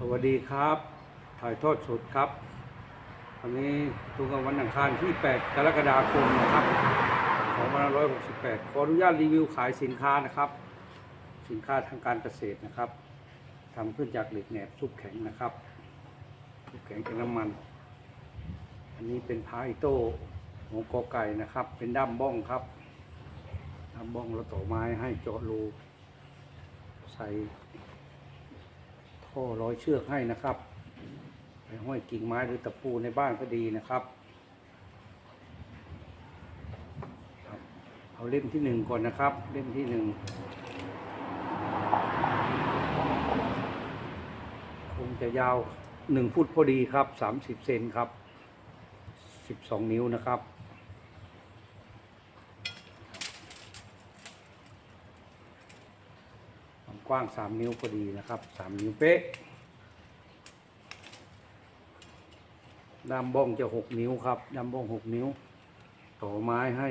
สวัสดีครับ ถ่ายทอดสดครับวันนี้ตรงกับวันอังคารที่ 8 กรกฎาคมนะครับ2568 ขออนุญาตรีวิวขายสินค้านะครับ สินค้าทางการเกษตรนะครับทำขึ้นจากเหล็กแหนบซุปแข็งนะครับซุปแข็งจากน้ำมัน อันนี้เป็นพายโต้หัวกอไก่นะครับ เป็นด้ามบ้องครับด้ามบ้องแล้วต่อไม้ให้เจาะรูใส่ ท่อร้อยเชือกให้นะครับไปห้อยกิ่งไม้หรือตะปูในบ้านก็ดีนะครับเอาเล่มที่หนึ่งก่อนนะครับ เล่มที่หนึ่งคงจะยาวหนึ่งฟุตพอดีครับสามสิบเซนครับสิบสองนิ้วนะครับ ความ กว้าง 3 นิ้วพอดีนะครับ 3 นิ้วเป๊ะด้ามบ้องจะ 6 นิ้วครับด้ามบ้อง 6 นิ้วต่อไม้ให้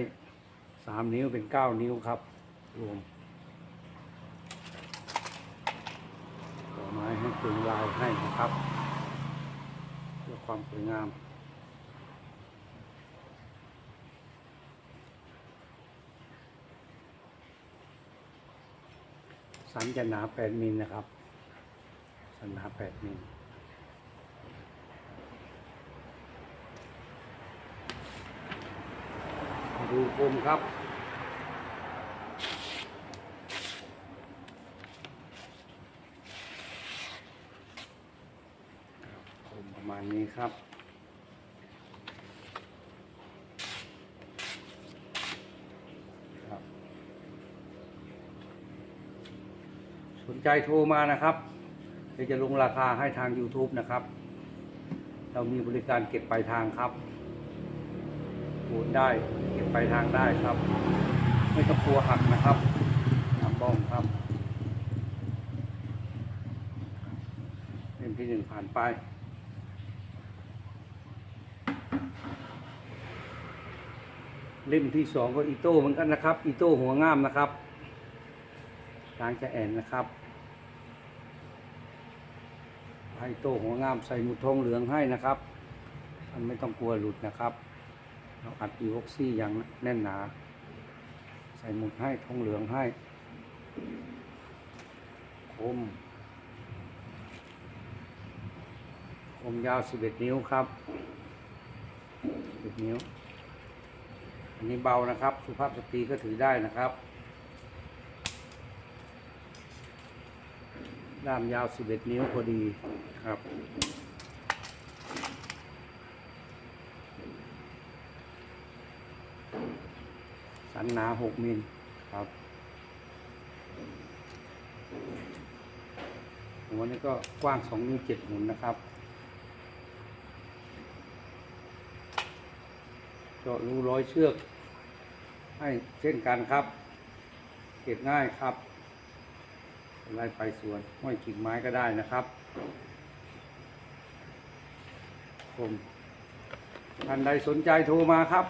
3 นิ้วเป็น 9 นิ้วครับ รวมต่อไม้ให้ตึงลายให้นะครับ เพื่อความสวยงาม สันจะหนา8มิลนะครับ สันหนา8มิลดูคมครับคมประมาณนี้ครับ นใจโทรมานะครับเดี๋ยวจะลงราคาให้ทาง YouTube นะครับ เรามีบริการเก็บปลายทางครับโอนได้เก็บปลายทางได้ครับ ไม่ต้องกลัวหักนะครับน้ำบ้องครับเล่มที่หนึ่งผ่านไปเล่มที่สองก็อีโต้เหมือนกันนะครับ อีโต้หัวง่ามนะครับกลางจะแอนนะครับ ให้โต้หัวงามใส่หมุดทองเหลืองให้นะครับมันไม่ต้องกลัวหลุดนะครับ เราอัดอีวอกซี่อย่างแน่นหนา ใส่หมุดให้ทองเหลืองให้ คม คมยาว 11 นิ้วครับ11นิ้ว อันนี้เบานะครับ สุภาพสตรีก็ถือได้นะครับ ด้ามยาว 11 นิ้วพอดีครับ สันหนา 6 มิลครับ หัวนี้ก็กว้าง 2 นิ้ว 7 หุ่นนะครับเจาะรูร้อยเชือก ให้เช่นกันครับ เก็บง่ายครับ ไล่ไปสวนห้อยกิ่งไม้ก็ได้นะครับผมท่านใดสนใจโทรมาครับ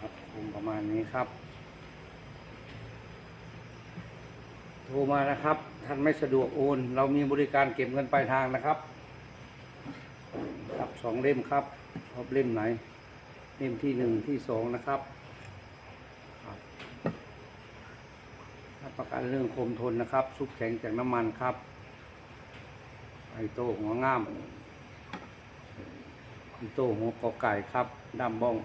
ครับประมาณนี้ครับ โทรมานะครับ ท่านไม่สะดวกโอน เรามีบริการเก็บเงินปลายทางนะครับ สองเล่มครับ ชอบเล่มไหน เล่มที่หนึ่งที่สองนะครับรับรับประกันเรื่องคมทนนะครับ ซุปแข็งจากน้ำมันครับ ไอโต้หัวง่ามไอโต้หัวกอไก่ครับดำบ้อง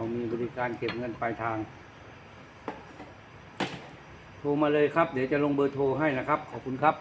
เรามีบริการเก็บเงินปลายทาง โทรมาเลยครับ เดี๋ยวจะลงเบอร์โทรให้นะครับ ขอบคุณครับ